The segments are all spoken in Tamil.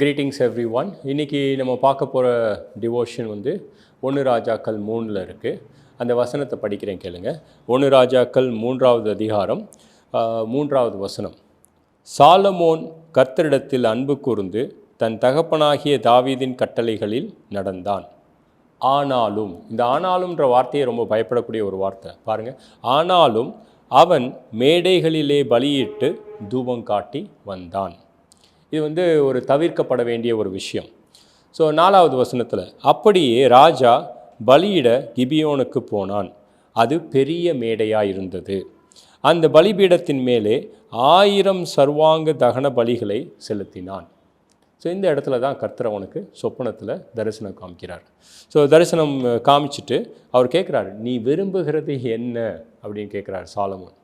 கிரீட்டிங்ஸ் எவ்ரி ஒன் இன்றைக்கி நம்ம பார்க்க போகிற டிவோஷன் வந்து ஒன்று ராஜாக்கள் மூணில் இருக்குது அந்த வசனத்தை படிக்கிறேன் கேளுங்க. ஒன்று ராஜாக்கள் மூன்றாவது அதிகாரம் மூன்றாவது வசனம். சாலமோன் கர்த்தரிடத்தில் அன்பு கூர்ந்து தன் தகப்பனாகிய தாவீதின் கட்டளைகளில் நடந்தான். ஆனாலும் இந்த ஆனாலும்ன்ற வார்த்தையை ரொம்ப பயப்படக்கூடிய ஒரு வார்த்தை. பாருங்கள் ஆனாலும் அவன் மேடைகளிலே பலியிட்டு தூபம் காட்டி வந்தான். இது வந்து ஒரு தவிர்க்கப்பட வேண்டிய ஒரு விஷயம். ஸோ நாலாவது வசனத்தில் அப்படியே ராஜா பலியிட கிபியோனுக்கு போனான். அது பெரிய மேடையாக இருந்தது. அந்த பலிபீடத்தின் மேலே ஆயிரம் சர்வாங்க தகன பலிகளை செலுத்தினான். ஸோ இந்த இடத்துல தான் கர்த்தர் அவனுக்கு சொப்பனத்தில் தரிசனம் காமிக்கிறார். ஸோ தரிசனம் காமிச்சிட்டு அவர் கேட்குறாரு நீ விரும்புகிறது என்ன? அப்படின்னு கேட்குறாரு சாலமோன்.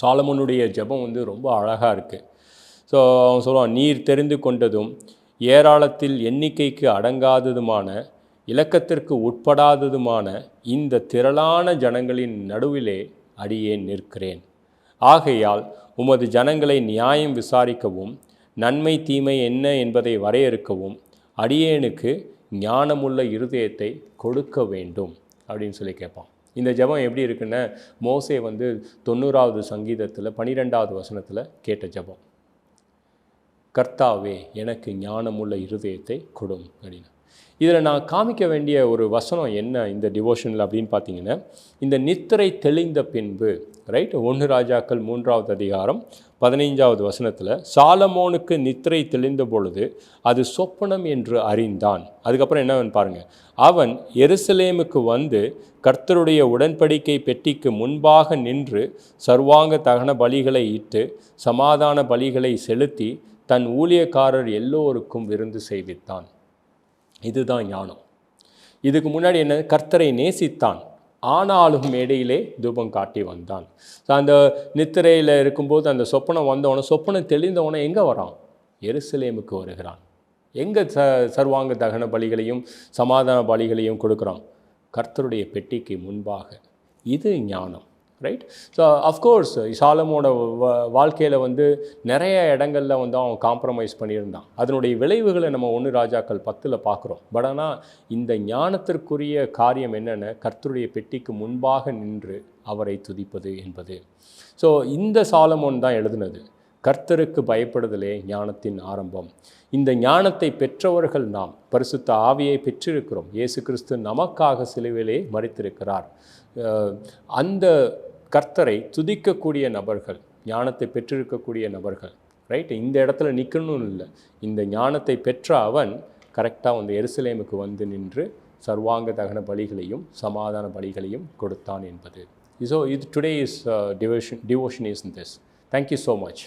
சாலமோனுடைய ஜெபம் வந்து ரொம்ப அழகாக இருக்குது ஸோ அவன் சொல்லுவான் நீர் தெரிந்து கொண்டதும் ஏராளத்தில் எண்ணிக்கைக்கு அடங்காததுமான இலக்கத்திற்கு உட்படாததுமான இந்த திரளான ஜனங்களின் நடுவிலே அடியேன் நிற்கிறேன். ஆகையால் உமது ஜனங்களை நியாயம் விசாரிக்கவும் நன்மை தீமை என்ன என்பதை வரையறுக்கவும் அடியேனுக்கு ஞானமுள்ள இருதயத்தை கொடுக்க வேண்டும். அப்படின்னு சொல்லி கேட்பான். இந்த ஜெபம் எப்படி இருக்குன்னா மோசே வந்து தொண்ணூறாவது சங்கீதத்தில் பன்னிரெண்டாவது வசனத்தில் கேட்ட ஜெபம். கர்த்தாவே எனக்கு ஞானமுள்ள இருதயத்தை கொடும் அப்படின்னு இதில் நான் காமிக்க வேண்டிய ஒரு வசனம் என்ன இந்த டிவோஷனில் அப்படின்னு பார்த்தீங்கன்னா இந்த நித்திரை தெளிந்த பின்பு ரைட் ஒன்று ராஜாக்கள் மூன்றாவது அதிகாரம் பதினைஞ்சாவது வசனத்தில் சாலமோனுக்கு நித்திரை தெளிந்த பொழுது அது சொப்பனம் என்று அறிந்தான். அதுக்கப்புறம் என்னவென்னு பாருங்கள் அவன் எருசலேமுக்கு வந்து கர்த்தருடைய உடன்படிக்கை பெட்டிக்கு முன்பாக நின்று சர்வாங்க தகன பலிகளை இட்டு சமாதான பலிகளை செலுத்தி தன் ஊழியக்காரர் எல்லோருக்கும் விருந்து செய்வித்தான். இதுதான் ஞானம். இதுக்கு முன்னாடி என்ன? கர்த்தரை நேசித்தான். ஆனாலும் மேடையிலே தூபம் காட்டி வந்தான். ஸோ அந்த நித்திரையில் இருக்கும்போது அந்த சொப்பனம் வந்தவன சொப்பனம் தெளிந்தவனே எங்கே வரான்? எருசலேமுக்கு வருகிறான். எங்கே ச சர்வாங்க தகன பலிகளையும் சமாதான பலிகளையும் கொடுக்குறான்? கர்த்தருடைய பெட்டிக்கு முன்பாக. இது ஞானம். ரைட் ஸோ அஃப்கோர்ஸ் சாலமோட வாழ்க்கையில் வந்து நிறைய இடங்கள்ல வந்து அவன் காம்ப்ரமைஸ் பண்ணியிருந்தான். அதனுடைய விளைவுகளை நம்ம ஒன்று ராஜாக்கள் பத்தில் பார்க்குறோம் பட் ஆனால் இந்த ஞானத்திற்குரிய காரியம் என்னென்ன? கர்த்தருடைய பெட்டிக்கு முன்பாக நின்று அவரை துதிப்பது என்பது. ஸோ இந்த சாலமோன் தான் எழுதுனது. கர்த்தருக்கு பயப்படுதலே ஞானத்தின் ஆரம்பம். இந்த ஞானத்தை பெற்றவர்கள் நாம் பரிசுத்த ஆவியை பெற்றிருக்கிறோம். இயேசு கிறிஸ்து நமக்காக சிலுவிலே மறித்திருக்கிறார். அந்த கர்த்தரை துதிக்கக்கூடிய நபர்கள் ஞானத்தை பெற்றிருக்கக்கூடிய நபர்கள் ரைட் இந்த இடத்துல நிற்கணும்னு இல்லை. இந்த ஞானத்தை பெற்ற அவன் கரெக்டாக வந்து எருசலேமுக்கு வந்து நின்று சர்வாங்க தகன பலிகளையும் சமாதான பலிகளையும் கொடுத்தான் என்பது. ஸோ இது today is devotion devotion is in this thank you so much